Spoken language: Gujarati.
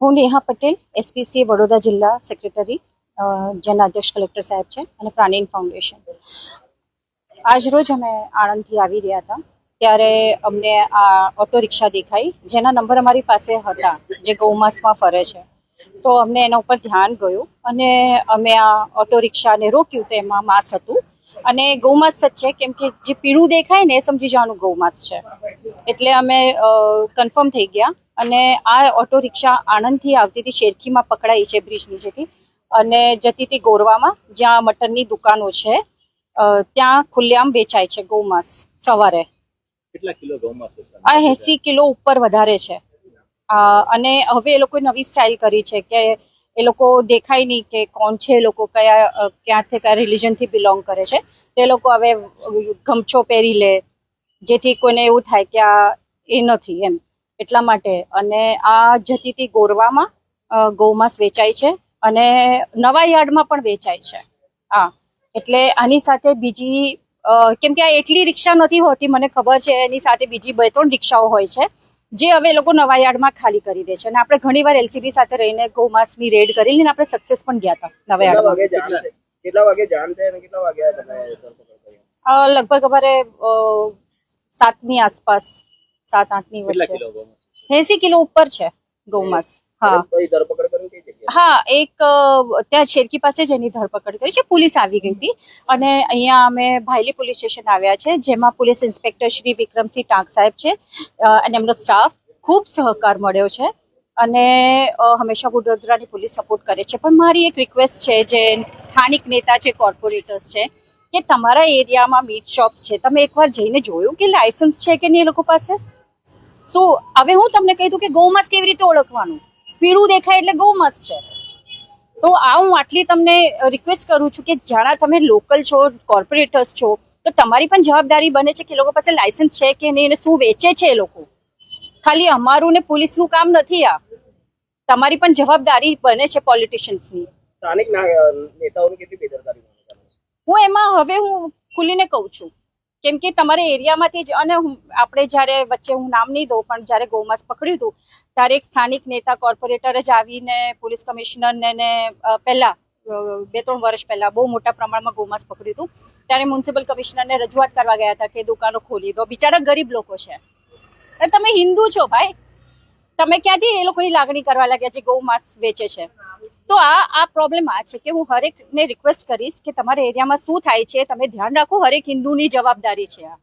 હું નેહા પટેલ એસપીસી વડોદરા જિલ્લા સેક્રેટરી જેના અધ્યક્ષ કલેક્ટર સાહેબ છે અને પ્રાણીન ફાઉન્ડેશન આજરોજ અમે આણંદથી આવી રહ્યા હતા. ત્યારે અમને આ ઓટો રિક્ષા દેખાઈ. જેના નંબર અમારી પાસે હતા, જે ગૌમાસમાં ફરે છે. તો અમને એના ઉપર ધ્યાન ગયું અને અમે આ ઓટો રિક્ષાને રોક્યું તો એમાં માંસ હતું. અને ગૌમાંસ જ છે, કેમ કે જે પીળું દેખાય ને એ સમજી જવાનું ગૌમાંસ છે. એટલે અમે કન્ફર્મ થઈ ગયા. અને આ ઓટો રિક્ષા આણંદથી આવતી હતી શેરખીમાં પકડાઈ છે બ્રિજ નીચેથી અને જતી હતી ગોરવામાં જ્યાં મટનની દુકાનો છે. ત્યાં ખુલ્લેઆમ વેચાય છે ગૌમાંસ સવારે. કેટલા કિલો આ એસી કિલો ઉપર વધારે છે. અને હવે એ લોકોએ નવી સ્ટાઇલ કરી છે કે એ લોકો દેખાય નહીં કે કોણ છે એ લોકો કયા ક્યાંથી કયા રિલિજનથી બિલોંગ કરે છે. તે લોકો હવે ગમછો પહેરી લે જેથી કોઈને એવું થાય કે આ એ નથી એમ. એટલા માટે અને આ જતી હતી ગોરવામાં ગૌમાંસ વેચાય છે અને નવા યાર્ડમાં પણ વેચાય છે. હા એટલે આની સાથે બીજી કેમ કે આ એટલી રિક્ષા નથી હોતી મને ખબર છે એની સાથે બીજી બે ત્રણ રિક્ષાઓ હોય છે જે હવે લોકો નવા યાર્ડમાં ખાલી કરી દે છે. અને આપણે ઘણીવાર એલસીબી સાથે રહીને ગૌમાસની રેડ કરેલી અને આપણે સક્સેસ પણ ગયા હતા નવા યાર્ડમાં? કેટલા વાગે જાણ થઈ કેટલા વાગે લગભગ અમારે સાતની આસપાસ સાત આઠની વચ્ચે. એસી કિલો ઉપર છે ગૌમાસ હા. એક ત્યાં શેરકી પાસે જ એની ધરપકડ કરી છે. પોલીસ આવી ગઈ હતી. અને અહીંયા અમે ભાયલી પોલીસ સ્ટેશન આવ્યા છે જેમાં પોલીસ ઇન્સ્પેક્ટર શ્રી વિક્રમસિંહ ટાંક સાહેબ છે. અને એમનો સ્ટાફ ખૂબ સહકાર મળ્યો છે. અને હંમેશા વડોદરાની પોલીસ સપોર્ટ કરે છે. પણ મારી એક રિક્વેસ્ટ છે જે સ્થાનિક નેતા છે કોર્પોરેટર્સ છે કે તમારા એરિયામાં મીટ શોપ્સ છે? તમે એકવાર જઈને જોયું કે લાયસન્સ છે કે નહીં એ લોકો પાસે? સો હવે હું તમને કહી દઉં કે ગૌમાંસ કેવી રીતે ઓળખવાનું? પીળું દેખાય એટલે ગૌમાંસ છે. તો આ હું આટલી તમને રિક્વેસ્ટ કરું છું કે જાણા તમે લોકલ છો કોર્પોરેટર્સ છો, તો તમારી પણ જવાબદારી બને છે કે લોકો પાસે લાયસન્સ છે કે નહીં અને શું વેચે છે એ લોકો? ખાલી અમારું ને પોલીસનું કામ નથી આ. તમારી પણ જવાબદારી બને છે પોલિટિશિયન્સની સ્થાનિક નેતાઓની કેટલી? હું એમાં હવે હું ખુલીને કહું છું. કેમ કે તમારે એરિયામાંથી જ અને આપણે જ્યારે વચ્ચે હું નામ નહીં દઉં, પણ જ્યારે ગૌમાંસ પકડ્યું હતું, ત્યારે એક સ્થાનિક નેતા કોર્પોરેટર જ આવીને, પોલીસ કમિશનરને ને પહેલા બે ત્રણ વર્ષ પહેલા, બહુ મોટા પ્રમાણમાં ગૌમાંસ પકડ્યું હતું. ત્યારે મ્યુનિસિપલ કમિશનરને રજૂઆત કરવા ગયા હતા કે દુકાનો ખોલી દો. બિચારા ગરીબ લોકો છે. તમે હિન્દુ છો ભાઈ. તમે ક્યાંથી એ લોકોની લાગણી કરવા લાગ્યા છે ગૌ માંસ વેચે છે? તો આ આ પ્રોબ્લેમ આ છે કે હું હરેકને રિક્વેસ્ટ કરીશ કે તમારા એરિયામાં શું થાય છે? તમે ધ્યાન રાખો, હરેક હિન્દુની જવાબદારી છે આ.